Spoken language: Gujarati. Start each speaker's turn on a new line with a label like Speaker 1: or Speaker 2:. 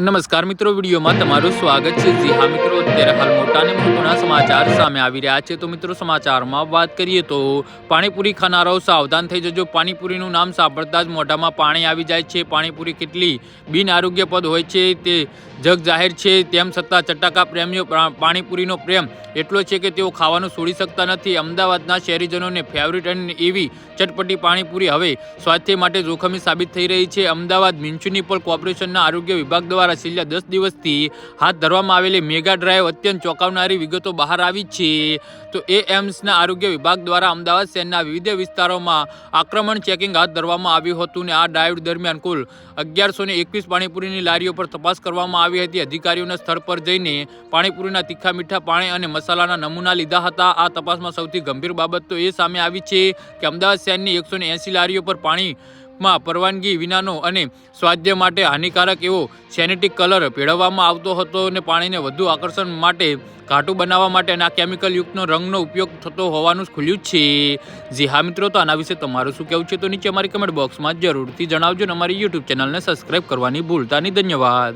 Speaker 1: નમસ્કાર મિત્રો, વિડીયોમાં તમારું સ્વાગત છે. જી હા મિત્રો, અત્યારે હાલ મોટા ને મહત્વના સમાચાર સામે આવી રહ્યા છે. તો મિત્રો, સમાચારમાં વાત કરીએ તો પાણીપુરી ખાનારાઓ સાવધાન થઈ જજો. પાણીપુરીનું નામ સાંભળતા જ મોઢામાં પાણી આવી જાય છે. પાણીપુરી કેટલી બિન આરોગ્યપદ હોય છે તે જગ જાહેર છે. તેમ છતાં ચટાકા પ્રેમીઓ પાણીપુરીનો પ્રેમ એટલો છે કે તેઓ ખાવાનું છોડી શકતા નથી. અમદાવાદના શહેરીજનોને ફેવરિટ અને એવી ચટપટી પાણીપુરી હવે સ્વાસ્થ્ય માટે જોખમી સાબિત થઈ રહી છે. અમદાવાદ મ્યુનિસિપલ કોર્પોરેશનના આરોગ્ય વિભાગ દ્વારા છેલ્લા દસ દિવસથી હાથ ધરવામાં આવેલી મેગા ડ્રાઈવ અત્યંત ચોંકાવનારી વિગતો બહાર આવી છે. તો એ એમ્સના આરોગ્ય વિભાગ દ્વારા અમદાવાદ શહેરના વિવિધ વિસ્તારોમાં આક્રમણ ચેકિંગ હાથ ધરવામાં આવ્યું હતું અને આ ડ્રાઈવ દરમિયાન કુલ અગિયારસો ને એકવીસ પાણીપુરીની લારીઓ પર તપાસ કરવામાં આવી હતી. અધિકારીઓના સ્થળ પર જઈને પાણીપુરીના તીખા મીઠા પાણી અને મસાલાના નમૂના લીધા હતા. આ તપાસમાં સૌથી ગંભીર બાબત તો એ સામે આવી છે કે અમદાવાદ શહેરની એકસો લારીઓ પર પાણી માં પરવાનગી વિનાનો અને સ્વાદ્ય માટે હાનિકારક એવો સેનેટિક કલર ભેળવવામાં આવતો હતો અને પાણીને વધુ આકર્ષણ માટે ઘાટું બનાવવા માટે અને આ કેમિકલ યુક્તનો રંગનો ઉપયોગ થતો હોવાનું ખુલ્યું છે. જી હા મિત્રો, તો આના વિશે તમારું શું કહેવું છે? તો નીચે અમારી કમેન્ટ બોક્સમાં જરૂરથી જણાવજો અને અમારી યુટ્યુબ ચેનલને સબસ્ક્રાઈબ કરવાની ભૂલતા નહીં. ધન્યવાદ.